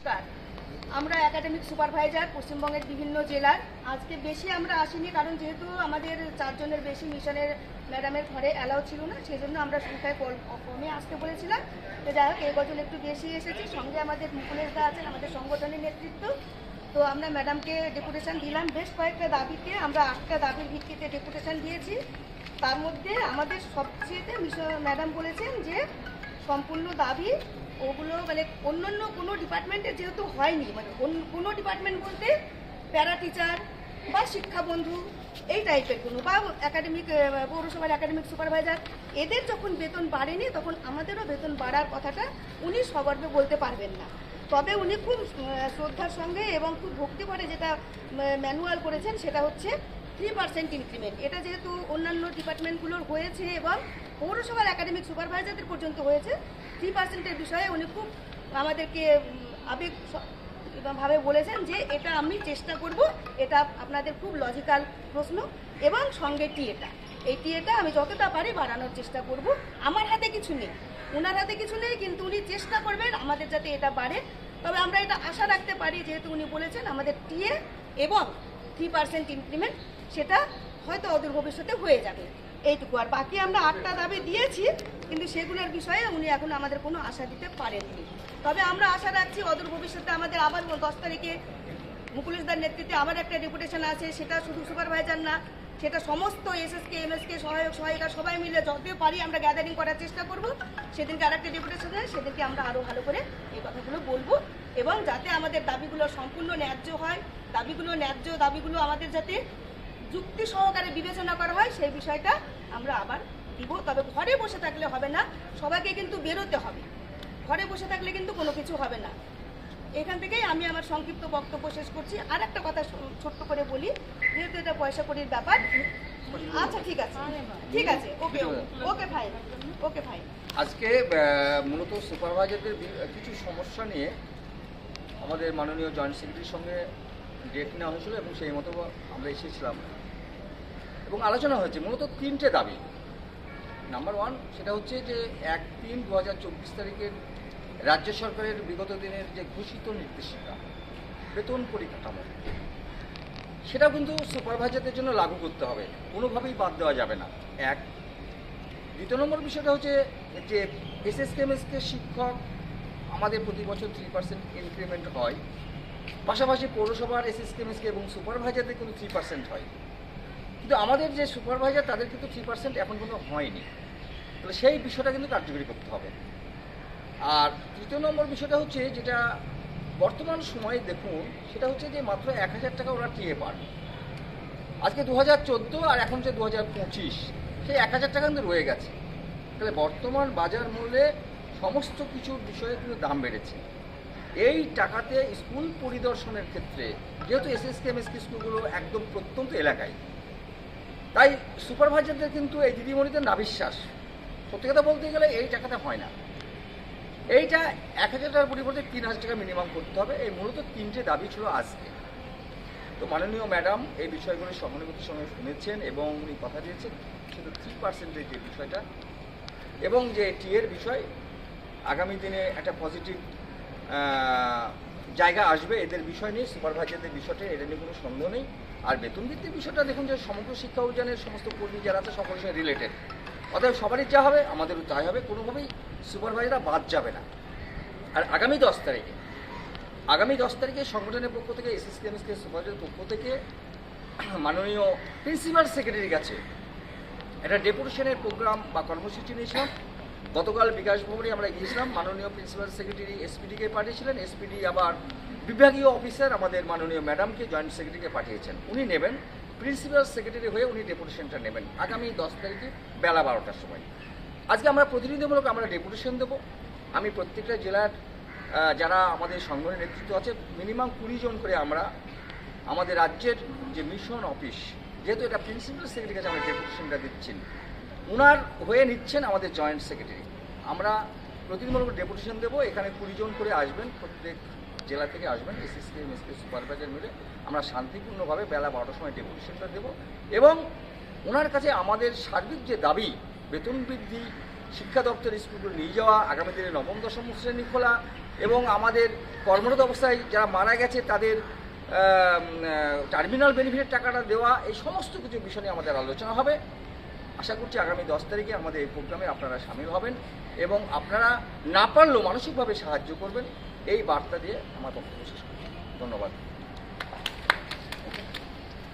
নমস্কার। আমরা academic supervisor পশ্চিমবঙ্গের বিভিন্ন জেলার। আজকে বেশি আমরা আসিনি, কারণ যেহেতু আমাদের চারজনের বেশি মিশনের ম্যাডামের ঘরে অ্যালাউ ছিল না সেই জন্য আমরা সংখ্যায় কমে আসতে বলেছিলাম। তো যাই হোক এই বছর একটু বেশি এসেছি, সঙ্গে আমাদের মুকুলেশ দা আছেন, আমাদের সংগঠনের নেতৃত্ব। তো আমরা ম্যাডামকে ডেপুটেশন দিলাম। বেশ কয়েকটা দাবিতে আমরা আটটা দাবির ভিত্তিতে ডেপুটেশন দিয়েছি। তার মধ্যে আমাদের সবচেয়েতে ম্যাডাম বলেছেন যে, সম্পূর্ণ দাবি ওগুলো মানে অন্য অন্য কোনো ডিপার্টমেন্টে যেহেতু হয়নি মানে কোনো ডিপার্টমেন্ট বলতে প্যারা টিচার বা শিক্ষা বন্ধু, এই টাইপের কোনো, বা একাডেমিক পৌরসভার একাডেমিক সুপারভাইজার এদের যখন বেতন বাড়েনি, তখন আমাদেরও বেতন বাড়ার কথাটা উনি সগর্বে বলতে পারবেন না। তবে উনি খুব শ্রদ্ধার সঙ্গে এবং খুব ভক্তি করে যেটা ম্যানুয়াল করেছেন সেটা হচ্ছে থ্রি পার্সেন্ট ইনক্রিমেন্ট এটা যেহেতু অন্যান্য ডিপার্টমেন্টগুলোর হয়েছে এবং পৌরসভার একাডেমিক সুপারভাইজারদের পর্যন্ত হয়েছে থ্রি পার্সেন্টের বিষয়ে উনি খুব আমাদেরকে আবেগ ভাবে বলেছেন যে এটা আমি চেষ্টা করব, এটা আপনাদের খুব লজিক্যাল প্রশ্ন এবং সঙ্গে টিএটা এই টিএটা আমি যতটা পারি বাড়ানোর চেষ্টা করব। আমার হাতে কিছু নেই। ওনার হাতে কিছু নেই, কিন্তু উনি চেষ্টা করবেন আমাদের যাতে এটা বাড়ে। তবে আমরা এটা আশা রাখতে পারি, যেহেতু উনি বলেছেন আমাদের টিএ এবং থ্রি পার্সেন্ট ইনক্রিমেন্ট সেটা হয়তো অদূর ভবিষ্যতে হয়ে যাবে। এইটুকু। আর বাকি আমরা আটটা দাবি দিয়েছি, কিন্তু সেগুলোর বিষয়ে উনি এখন আমাদের কোনো আশা দিতে পারেননি। তবে আমরা আশা রাখছি অদূর ভবিষ্যতে আমাদের আবার দশ তারিখে মুকুলেশদার নেতৃত্বে আমার একটা রেপুটেশন আছে, সেটা শুধু সুপারভাইজার না সেটা সমস্ত এসএসকে, এমএসকে, সহায়ক, সহায়িকা সবাই মিলে যত পারি আমরা গ্যাদারিং করার চেষ্টা করব। সেদিনকে আরেকটা ডেপুটেশন হয় সেদিনকে আমরা আরও ভালো করে এই কথাগুলো বলব। এবং যাতে আমাদের দাবিগুলো সম্পূর্ণ ন্যায্য হয়, দাবিগুলো ন্যায্য দাবিগুলো আমাদের যাতে যুক্তি সহকারে বিবেচনা করা হয়, সেই বিষয়টা আমরা আবার দিব। তবে ঘরে বসে থাকলে হবে না, সবাইকে কিন্তু বেরোতে হবে। ঘরে বসে থাকলে কিন্তু কোনো কিছু হবে না। এখান থেকেই আমি আমার সংক্ষিপ্ত বক্তব্য শেষ করছি। আর একটা কথা ছোট্ট করে বলি যেহেতু এটা পয়সা কড়ির ব্যাপার। আচ্ছা ঠিক আছে। ঠিক আছে ওকে ওকে ভাই ওকে ভাই। আজকে মূলত সুপারভাইজারদের কিছু সমস্যা নিয়ে আমাদের মাননীয় জয়েন্ট সেক্রেটারির সঙ্গে ডেট নেওয়া হয়েছিল এবং সেই মতো আমরা এসেছিলাম। এবং আলোচনা হয়েছে মূলত তিনটে দাবি। নাম্বার ওয়ান সেটা হচ্ছে যে এক তিন দু হাজার চব্বিশ তারিখের রাজ্য সরকারের বিগত দিনের যে ঘোষিত নির্দেশিকা, বেতন পরিকাঠামো, সেটা কিন্তু সুপারভাইজারদের জন্য লাগু করতে হবে। কোনোভাবেই বাদ দেওয়া যাবে না। এক, দ্বিতীয় নম্বর বিষয়টা হচ্ছে যে এসএসকেএমএসকে শিক্ষক আমাদের প্রতি বছর থ্রি পার্সেন্ট ইনক্রিমেন্ট হয়। পাশাপাশি পৌরসভার এসএসকেএমএসকে এবং সুপারভাইজারদের কিন্তু থ্রি পার্সেন্ট হয়। কিন্তু আমাদের যে সুপারভাইজার তাদের কিন্তু থ্রি পার্সেন্ট এখন পর্যন্ত হয়নি। তাহলে সেই বিষয়টা কিন্তু কার্যকরী করতে হবে। আর তৃতীয় নম্বর বিষয়টা হচ্ছে যেটা বর্তমান সময়ে দেখুন, সেটা হচ্ছে যে মাত্র এক হাজার টাকা ওরা টিয়ে পান। আজকে দু হাজার চোদ্দ আর এখন যে দু হাজার পঁচিশ। সেই এক হাজার টাকা কিন্তু রয়ে গেছে। তাহলে বর্তমান বাজার মূল্যে সমস্ত কিছুর বিষয়ে কিন্তু দাম বেড়েছে। এই টাকাতে স্কুল পরিদর্শনের ক্ষেত্রে, যেহেতু S S K M S স্কুলগুলো একদম প্রত্যন্ত এলাকায়, তাই সুপারভাইজারদের কিন্তু এই দিদিমণিদের নাবিশ্বাস। সত্যি কথা বলতে গেলে এই টাকাতে হয় না। এইটা এক হাজার টাকার পরিবর্তে তিন হাজার টাকা মিনিমাম করতে হবে। এই মূলত তিনটে দাবি ছিল আজকে। তো মাননীয় ম্যাডাম এই বিষয়গুলো সহানুভূতির সঙ্গে শুনেছেন এবং উনি কথা দিয়েছেন। শুধু থ্রি পার্সেন্টের যে বিষয়টা এবং যে টিয়ের বিষয়, আগামী দিনে একটা পজিটিভ জায়গা আসবে এদের বিষয় নিয়ে। সুপারভাইজারদের বিষয়টা এটা নিয়ে কোনো সন্দেহ নেই। আর বেতন ভিত্তিক বিষয়টা দেখুন যে সমগ্র শিক্ষা অভিযানের সমস্ত কর্মী যারা আছে সকলের সঙ্গে রিলেটেড অতএব সবারই যা হবে, আমাদেরও তাই হবে। কোনোভাবেই সুপারভাইজাররা বাদ যাবে না। আর আগামী দশ তারিখে, আগামী দশ তারিখে সংগঠনের পক্ষ থেকে এসএসকে এমএসকে সুপারভাইজারের পক্ষ থেকে মাননীয় প্রিন্সিপাল সেক্রেটারির কাছে একটা ডেপুটেশনের প্রোগ্রাম বা কর্মসূচি নিয়েছিলাম। গতকাল বিকাশ ভবনে আমরা গিয়েছিলাম। মাননীয় প্রিন্সিপাল সেক্রেটারি এসপিডিকে পাঠিয়েছিলেন। এসপিডি আবার বিভাগীয় অফিসার আমাদের মাননীয় ম্যাডামকে জয়েন্ট সেক্রেটারিকে পাঠিয়েছেন। উনি নেবেন। প্রিন্সিপাল সেক্রেটারি হয়ে উনি ডেপুটেশনটা নেবেন, আগামী দশ তারিখে বেলা বারোটার সময়। আজকে আমরা প্রতিনিধিমূলক আমরা ডেপুটেশন দেবো। আমি প্রত্যেকটা জেলার যারা আমাদের সংগঠনের নেতৃত্ব আছে, মিনিমাম কুড়ি জন করে আমরা আমাদের রাজ্যের যে মিশন অফিস, যেহেতু এটা প্রিন্সিপাল সেক্রেটারি কাছে আমরা ডেপুটেশনটা দিচ্ছেন ওনার হয়ে নিচ্ছেন আমাদের জয়েন্ট সেক্রেটারি। আমরা প্রতিনিধিমূলক ডেপুটেশন দেবো, এখানে কুড়ি জন করে আসবেন প্রত্যেক জেলা থেকে আসবেন এসএসকে এমএসকে সুপারভাইজার মিলে আমরা শান্তিপূর্ণভাবে বেলা বারোটার সময় ডেপুটেশনটা দেবো এবং ওনার কাছে আমাদের সার্বিক যে দাবি, বেতন বৃদ্ধি, শিক্ষা দপ্তর স্কুলগুলো নিয়ে যাওয়া, আগামী দিনে নবম, দশম শ্রেণি খোলা এবং আমাদের কর্মরত অবস্থায় যারা মারা গেছে তাদের টার্মিনাল বেনিফিটের টাকাটা দেওয়া, এই সমস্ত কিছু বিষয় নিয়ে আমাদের আলোচনা হবে। আশা করছি আগামী দশ তারিখে আমাদের এই প্রোগ্রামে আপনারা সামিল হবেন এবং আপনারা না পারলেও মানসিকভাবে সাহায্য করবেন। এই বার্তা দিয়ে আমার বক্তব্য শেষ করছি। ধন্যবাদ।